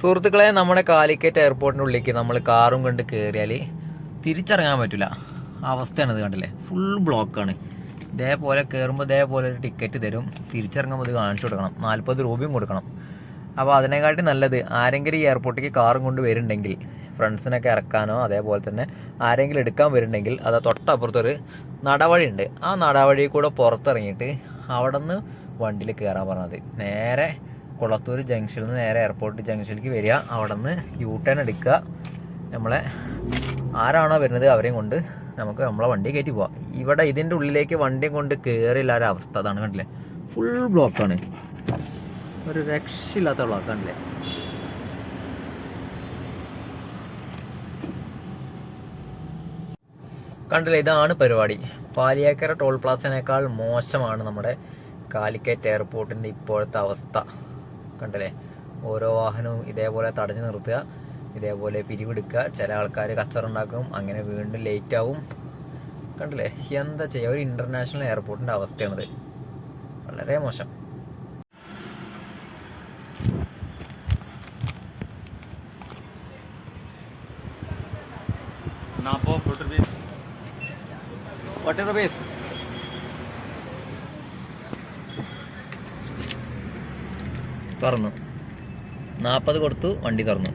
സുഹൃത്തുക്കളെ നമ്മുടെ കാലിക്കറ്റ് എയർപോർട്ടിന്റെ ഉള്ളിലേക്ക് നമ്മൾ കാറും കൊണ്ട് കയറിയാൽ തിരിച്ചറിയാൻ പറ്റില്ല അവസ്ഥയാണ് ഇത് കണ്ടില്ലേ ഫുൾ ബ്ലോക്കാണ് ഇതേപോലെ കയറുമ്പോൾ ഇതേപോലെ ഒരു ടിക്കറ്റ് തരും. തിരിച്ചിറങ്ങുമ്പോൾ ഇത് കാണിച്ചു കൊടുക്കണം. നാൽപ്പത് രൂപയും കൊടുക്കണം. അപ്പോൾ അതിനെക്കാട്ടി നല്ലത് ആരെങ്കിലും ഈ എയർപോർട്ടിലേക്ക് കാറും കൊണ്ട് വരുന്നുണ്ടെങ്കിൽ ഫ്രണ്ട്സിനൊക്കെ ഇറക്കാനോ അതേപോലെ തന്നെ ആരെങ്കിലും എടുക്കാൻ വരുന്നുണ്ടെങ്കിൽ അത് തൊട്ടപ്പുറത്തൊരു നടവഴി ഉണ്ട് ആ നടവഴി കൂടെ പുറത്തിറങ്ങിയിട്ട് അവിടെ നിന്ന് വണ്ടിയിൽ കയറാൻ പറഞ്ഞത് നേരെ കുളത്തൂർ ജംഗ്ഷനിൽ നിന്ന് നേരെ എയർപോർട്ട് ജംഗ്ഷനിലേക്ക് വരിക. അവിടെ നിന്ന് യൂ ടേൺ എടുക്കുക. നമ്മളെ ആരാണോ വരുന്നത് അവരെയും കൊണ്ട് നമുക്ക് നമ്മളെ വണ്ടി കയറ്റി പോവാം. ഇവിടെ ഇതിന്റെ ഉള്ളിലേക്ക് വണ്ടിയും കൊണ്ട് കയറില്ല ഒരു അവസ്ഥ അതാണ് കണ്ടില്ലേ? ഫുൾ ബ്ലോക്കാണ് ഒരു രക്ഷയില്ലാത്ത ബ്ലോക്കാണല്ലേ കണ്ടില്ലേ? ഇതാണ് പരിപാടി. പാലിയേക്കര ടോൾ പ്ലാസനേക്കാൾ മോശമാണ് നമ്മുടെ കാലിക്കറ്റ് എയർപോർട്ടിന്റെ ഇപ്പോഴത്തെ അവസ്ഥ. കണ്ടില്ലേ? ഓരോ വാഹനവും ഇതേപോലെ തടഞ്ഞു നിർത്തുക ഇതേപോലെ പിരിവെടുക്കുക. ചില ആൾക്കാർ കച്ചറുണ്ടാക്കും അങ്ങനെ വീണ്ടും ലേറ്റ് ആവും. കണ്ടില്ലേ? എന്താ ചെയ്യുക ഒരു ഇന്റർനാഷണൽ എയർപോർട്ടിന്റെ അവസ്ഥയാണിത്. വളരെ മോശം. നാപ്പോ ഫോർട്ടി റുപ്പീസ് ഫോർട്ടി റുപ്പീസ് തുറന്നു നാൽപ്പത് കൊടുത്തു വണ്ടി തുറന്നു